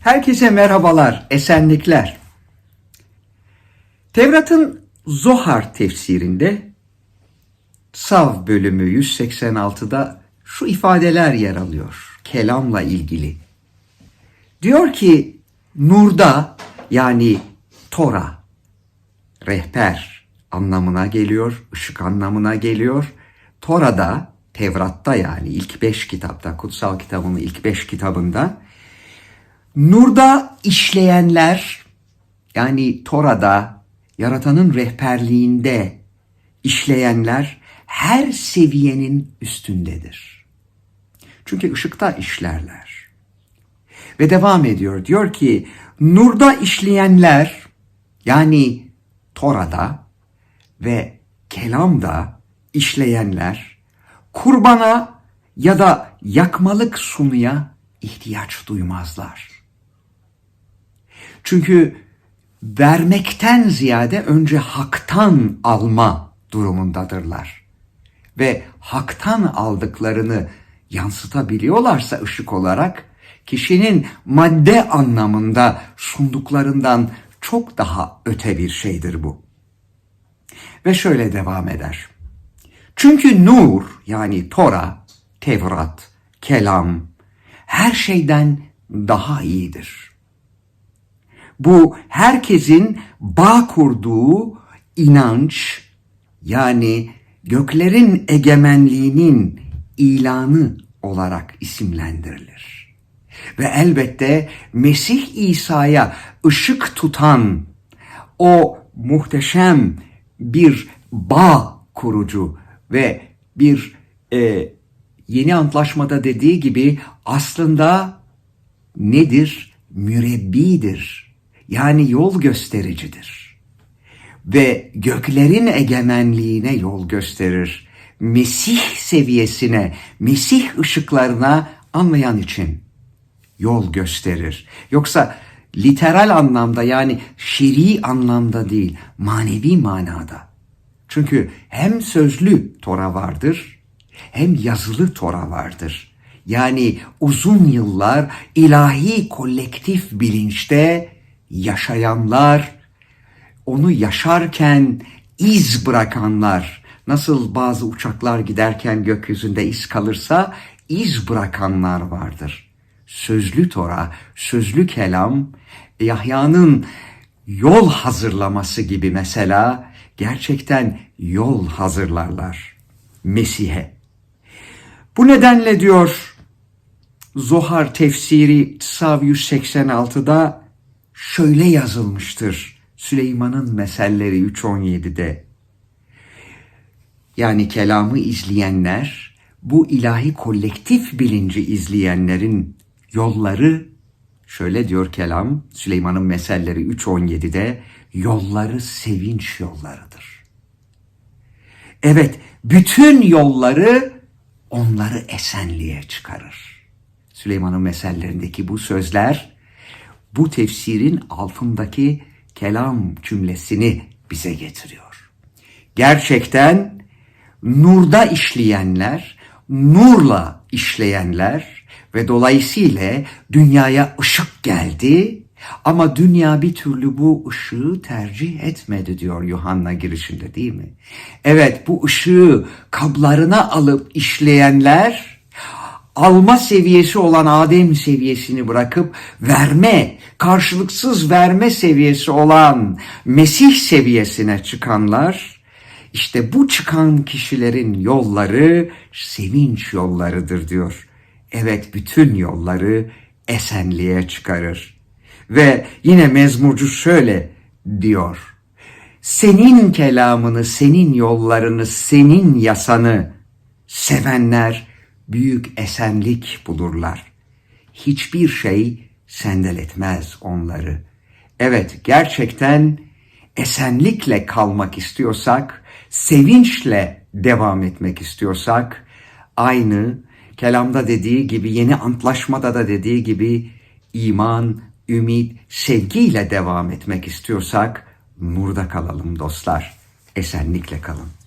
Herkese merhabalar, esenlikler. Tevrat'ın Zohar tefsirinde Sav bölümü 186'da şu ifadeler yer alıyor kelamla ilgili. Diyor ki nurda yani Tora, rehber anlamına geliyor, ışık anlamına geliyor. Tora'da, Tevrat'ta yani ilk beş kitapta, kutsal kitabın ilk beş kitabında Nurda işleyenler yani Tora'da yaratanın rehberliğinde işleyenler her seviyenin üstündedir. Çünkü ışıkta işlerler. Ve devam ediyor. Diyor ki nurda işleyenler yani Tora'da ve kelamda işleyenler kurbana ya da yakmalık sunuya ihtiyaç duymazlar. Çünkü vermekten ziyade önce haktan alma durumundadırlar. Ve haktan aldıklarını yansıtabiliyorlarsa ışık olarak kişinin madde anlamında sunduklarından çok daha öte bir şeydir bu. Ve şöyle devam eder. Çünkü nur yani Tora, Tevrat, kelam her şeyden daha iyidir. Bu herkesin bağ kurduğu inanç yani göklerin egemenliğinin ilanı olarak isimlendirilir. Ve elbette Mesih İsa'ya ışık tutan o muhteşem bir bağ kurucu ve bir e, yeni antlaşmada dediği gibi aslında nedir? Mürebbidir. Yani yol göstericidir. Ve göklerin egemenliğine yol gösterir. Mesih seviyesine, Mesih ışıklarına anlayan için yol gösterir. Yoksa literal anlamda yani şer'i anlamda değil, manevi manada. Çünkü hem sözlü Tora vardır, hem yazılı Tora vardır. Yani uzun yıllar ilahi kolektif bilinçte yaşayanlar, onu yaşarken iz bırakanlar, nasıl bazı uçaklar giderken gökyüzünde iz kalırsa iz bırakanlar vardır. Sözlü Tora, sözlü kelam, Yahya'nın yol hazırlaması gibi mesela gerçekten yol hazırlarlar Mesih'e. Bu nedenle diyor Zohar tefsiri Tsav 186'da şöyle yazılmıştır. Süleyman'ın meselleri 3.17'de. Yani kelamı izleyenler, bu ilahi kolektif bilinci izleyenlerin yolları, şöyle diyor kelam, Süleyman'ın meselleri 3.17'de, yolları sevinç yollarıdır. Evet, bütün yolları onları esenliğe çıkarır. Süleyman'ın mesellerindeki bu sözler bu tefsirin altındaki kelam cümlesini bize getiriyor. Gerçekten nurda işleyenler, nurla işleyenler ve dolayısıyla dünyaya ışık geldi ama dünya bir türlü bu ışığı tercih etmedi diyor Yuhanna girişinde değil mi? Evet bu ışığı kablarına alıp işleyenler alma seviyesi olan Adem seviyesini bırakıp verme, karşılıksız verme seviyesi olan Mesih seviyesine çıkanlar, işte bu çıkan kişilerin yolları sevinç yollarıdır diyor. Evet bütün yolları esenliğe çıkarır. Ve yine mezmurcu şöyle diyor. Senin kelamını, senin yollarını, senin yasanı sevenler büyük esenlik bulurlar. Hiçbir şey sendeletmez onları. Evet gerçekten esenlikle kalmak istiyorsak, sevinçle devam etmek istiyorsak, aynı kelamda dediği gibi, yeni antlaşmada da dediği gibi iman, ümit, sevgiyle devam etmek istiyorsak nurda kalalım dostlar. Esenlikle kalın.